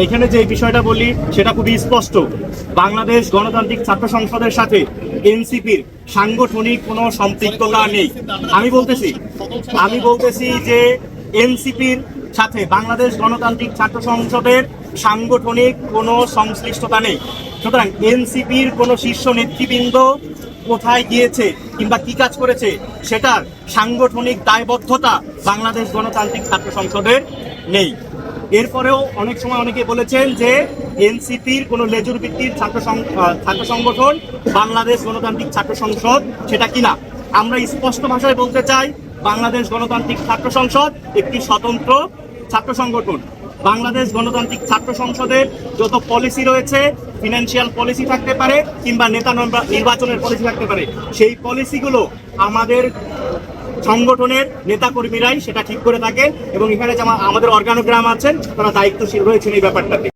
এইখানে যে বিষয়টা বলি, সেটা খুবই স্পষ্ট। বাংলাদেশ গণতান্ত্রিক ছাত্র সংসদের সাথে এনসিপির সাংগঠনিক কোনো সম্পৃক্ততা নেই। আমি বলতেছি আমি বলতেছি যে এনসিপির সাথে বাংলাদেশ গণতান্ত্রিক ছাত্র সংসদের সাংগঠনিক কোনো সংশ্লিষ্টতা নেই। সুতরাং এনসিপির কোনো শীর্ষ নেতৃবৃন্দ কোথায় গিয়েছে কিংবা কি কাজ করেছে, সেটার সাংগঠনিক দায়বদ্ধতা বাংলাদেশ গণতান্ত্রিক ছাত্র সংসদের নেই। এরপরেও অনেক সময় অনেকে বলেছেন যে এনসিপির কোনো লেজুর ভিত্তির ছাত্র ছাত্র সংগঠন বাংলাদেশ গণতান্ত্রিক ছাত্র সংসদ সেটা কিনা। আমরা স্পষ্ট ভাষায় বলতে চাই, বাংলাদেশ গণতান্ত্রিক ছাত্র সংসদ একটি স্বতন্ত্র ছাত্র সংগঠন। বাংলাদেশ গণতান্ত্রিক ছাত্র সংসদের যত পলিসি রয়েছে, ফিনান্সিয়াল পলিসি থাকতে পারে কিংবা নেতা নির্বাচনের পলিসি থাকতে পারে। সেই পলিসিগুলো আমাদের সংগঠনের নেতাকর্মীরাই সেটা ঠিক করে থাকে এবং এখানে যেমন আমাদের অর্গানোগ্রাম আছেন, তারা দায়িত্বশীল রয়েছেন এই ব্যাপারটাতে।